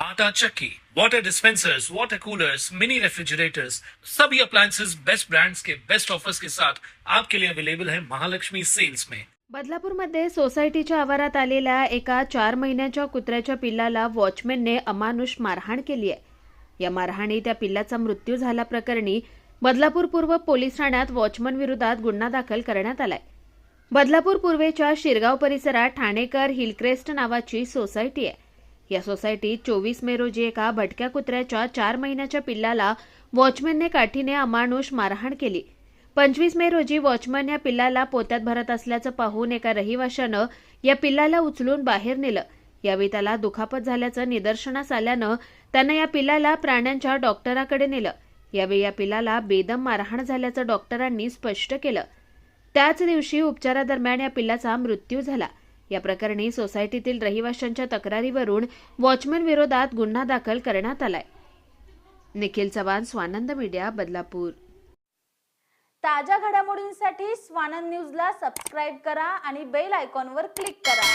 आटा चक्की, water dispensers water coolers mini refrigerators सभी appliances best brands के बेस्ट ऑफर्स के साथ आपके लिए अवेलेबल है महालक्ष्मी सेल्स में। बदलापूरमध्ये सोसायटीच्या आवारात आलेल्या एका चार महिन्याच्या कुत्र्याच्या पिल्लाला वॉचमॅनने अमानुष मारहाण केली आहे. या मारहाणी त्या पिल्लाचा मृत्यू झाल्याप्रकरणी बदलापूर पूर्व पोलीस ठाण्यात वॉचमन विरोधात गुन्हा दाखल करण्यात आलाय. बदलापूर पूर्वेच्या शिरगाव परिसरात ठाणेकर हिलक्रेस्ट नावाची सोसायटी आहे. या सोसायटीत चोवीस मे रोजी एका भटक्या कुत्र्याच्या चार महिन्याच्या पिल्लाला वॉचमॅनने काठीने अमानुष मारहाण केली. पंचवीस मे रोजी वॉचमन या पिल्लाला पोत्यात भरत असल्याचं पाहून एका रहिवाशानं या पिल्लाला उचलून बाहेर नेलं. यावेळी त्याला दुखापत झाल्याचं निदर्शनास आल्यानं त्यानं या पिल्लाला प्राण्यांच्या डॉक्टराकडे नेलं. यावेळी या पिल्लाला बेदम मारहाण झाल्याचं डॉक्टरांनी स्पष्ट केलं. त्याच दिवशी उपचारादरम्यान या पिल्लाचा मृत्यू झाला. या प्रकरणी सोसायटीतील रहिवाशांच्या तक्रारीवरून वॉचमन विरोधात गुन्हा दाखल करण्यात आलाय. निखिल चव्हाण स्वानंद मीडिया बदलापूर. ताज्या घडामोडींसाठी स्वानंद न्यूजला सबस्क्राईब करा आणि बेल आयकॉनवर क्लिक करा.